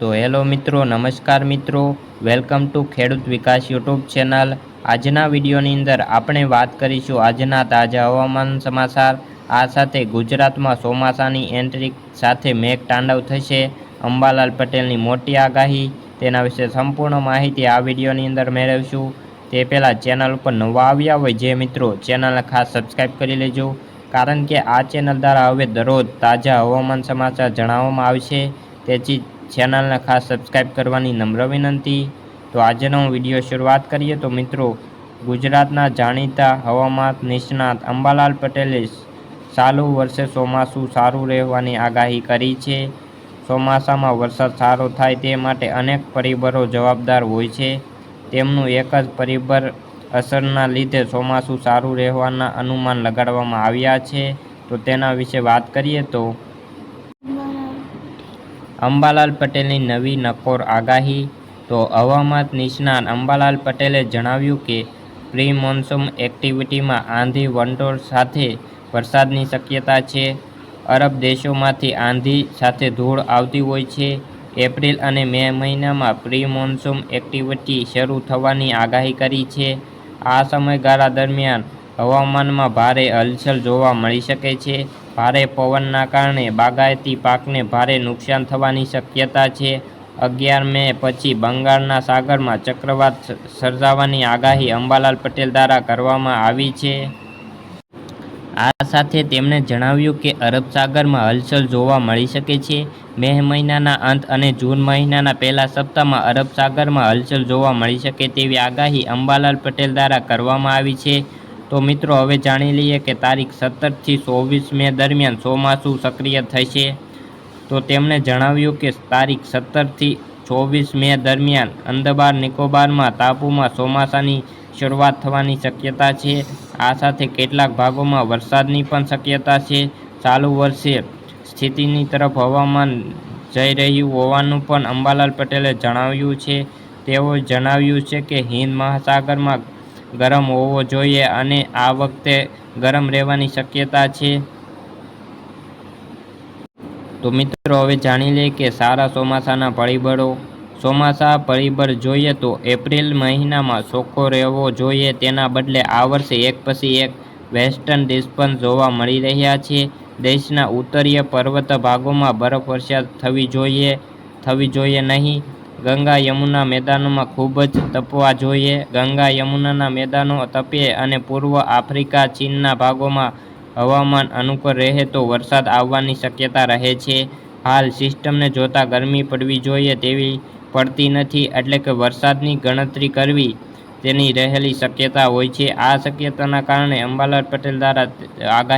તો હેલો મિત્રો, નમસ્કાર મિત્રો. વેલકમ ટુ ખેડૂત વિકાસ યુટ્યુબ ચેનલ. આજના વિડીયોની અંદર આપણે વાત કરીશું આજના તાજા હવામાન સમાચાર. આ સાથે ગુજરાતમાં ચોમાસાની એન્ટ્રી સાથે મેઘ તાંડવ થશે. અંબાલાલ પટેલની મોટી આગાહી. તેના વિશે સંપૂર્ણ માહિતી આ વિડીયોની અંદર મેળવીશું. તે પહેલાં ચેનલ ઉપર નવા આવ્યા હોય જે મિત્રો ચેનલને ખાસ સબસ્ક્રાઈબ કરી લેજો. કારણ કે આ ચેનલ દ્વારા હવે દરરોજ તાજા હવામાન સમાચાર જણાવવામાં આવશે. તેથી ચેનલને ખાસ સબસ્ક્રાઈબ કરવાની નમ્ર વિનંતી. તો આજનો વીડિયો શરૂઆત કરીએ તો મિત્રો, ગુજરાતના જાણીતા હવામાન નિષ્ણાત અંબાલાલ પટેલે ચાલુ વર્ષે ચોમાસું સારું રહેવાની આગાહી કરી છે. ચોમાસામાં વરસાદ સારો થાય તે માટે અનેક પરિબળો જવાબદાર હોય છે. તેમનું એક જ પરિબળ અસરના લીધે ચોમાસું સારું રહેવાના અનુમાન લગાડવામાં આવ્યા છે. તો તેના વિશે વાત કરીએ તો અંબાલાલ પટેલની નવી નકોર આગાહી? તો હવામાન નિષ્ણાત અંબાલાલ પટેલે જણાવ્યું કે પ્રી મોન્સૂન એક્ટિવિટીમાં આંધી વંટોળ સાથે વરસાદની શક્યતા છે. અરબ દેશોમાંથી આંધી સાથે ધૂળ આવતી હોય છે. એપ્રિલ અને મે મહિનામાં પ્રી મોન્સૂન એક્ટિવિટી શરૂ થવાની આગાહી કરી છે. આ સમયગાળા દરમિયાન હવામાનમાં ભારે હલચલ જોવા મળી શકે છે. ભારે પવનના કારણે બાગાયતી પાકને ભારે નુકસાન થવાની શક્યતા છે. અગિયાર મે પછી બંગાળના સાગરમાં ચક્રવાત સર્જાવાની આગાહી અંબાલાલ પટેલ દ્વારા કરવામાં આવી છે. આ સાથે તેમણે જણાવ્યું કે અરબ સાગરમાં હલચલ જોવા મળી શકે છે. મે મહિનાના અંત અને જૂન મહિનાના પહેલા સપ્તાહમાં અરબ સાગરમાં હલચલ જોવા મળી શકે તેવી આગાહી અંબાલાલ પટેલ દ્વારા કરવામાં આવી છે. તો મિત્રો, હવે જાણી લઈએ કે તારીખ સત્તરથી ચોવીસ મે દરમિયાન ચોમાસું સક્રિય થશે. તો તેમણે જણાવ્યું કે તારીખ સત્તરથી ચોવીસ મે દરમિયાન અંદબાર નિકોબારમાં ટાપુમાં ચોમાસાની શરૂઆત થવાની શક્યતા છે. આ સાથે કેટલાક ભાગોમાં વરસાદની પણ શક્યતા છે. ચાલુ વર્ષે સ્થિતિની તરફ હવામાન જઈ રહ્યું હોવાનું પણ અંબાલાલ પટેલે જણાવ્યું છે. તેઓએ જણાવ્યું છે કે હિન્દ મહાસાગરમાં ગરમ હોવો જોઈએ અને આ વખતે ગરમ રહેવાની શક્યતા છે. તો મિત્રો, હવે જાણી લઈએ કે સારા ચોમાસાના પરિબળો. ચોમાસા પરિબળ જોઈએ તો એપ્રિલ મહિનામાં ચોખ્ખો રહેવો જોઈએ. તેના બદલે આ વર્ષે એક પછી એક વેસ્ટર્ન ડિસ્ટર્બન્સ જોવા મળી રહ્યા છે. દેશના ઉત્તરીય પર્વત ભાગોમાં બરફવર્ષા થવી જોઈએ થવી જોઈએ નહીં. ગંગા યમુના મેદાનોમાં ખૂબ જ તપવા જોઈએ. ગંગા યમુનાના મેદાનો તપે અને પૂર્વ આફ્રિકા, ચીનના ભાગોમાં હવામાન અનુકૂળ રહે તો વરસાદ આવવાની શક્યતા રહે છે. હાલ સિસ્ટમને જોતા ગરમી પડવી જોઈએ તેવી પડતી નથી એટલે કે વરસાદની ગણતરી કરવી તેની રહેલી શક્યતા હોય છે. આ શક્યતાના કારણે અંબાલાલ પટેલ દ્વારા આગાહી